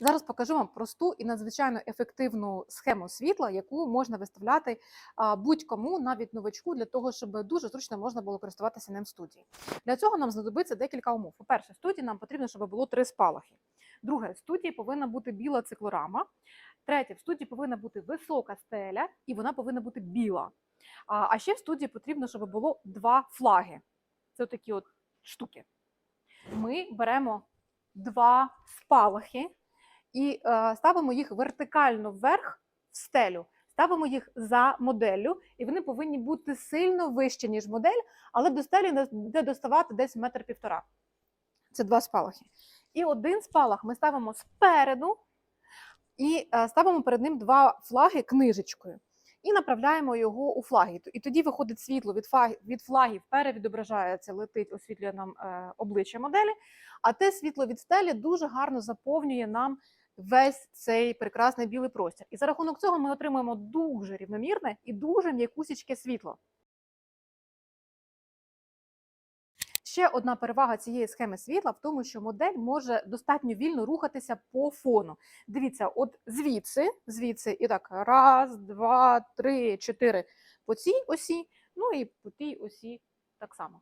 Зараз покажу вам просту і надзвичайно ефективну схему світла, яку можна виставляти будь-кому, навіть новачку, для того, щоб дуже зручно можна було користуватися ним в студії. Для цього нам знадобиться декілька умов. По-перше, в студії нам потрібно, щоб було три спалахи. Друге, в студії повинна бути біла циклорама. Третє, в студії повинна бути висока стеля, і вона повинна бути біла. А ще в студії потрібно, щоб було два флаги. Це такі от штуки. Ми беремо два спалахи і е, ставимо їх вертикально вверх в стелю. Ставимо їх за моделлю, і вони повинні бути сильно вищі, ніж модель, але до стелі буде доставати десь метр півтора. Це два спалахи. І один спалах ми ставимо спереду і е, ставимо перед ним два флаги книжечкою. І направляємо його у флаги. І тоді виходить світло від флагів, від флагів перевідображається, летить, освітлює нам е, обличчя моделі. А те світло від стелі дуже гарно заповнює нам весь цей прекрасний білий простір. І за рахунок цього ми отримуємо дуже рівномірне і дуже м'якусічке світло. Ще одна перевага цієї схеми світла в тому, що модель може достатньо вільно рухатися по фону. Дивіться, от звідси, звідси, і так, раз, два, три, чотири по цій осі, ну і по тій осі так само.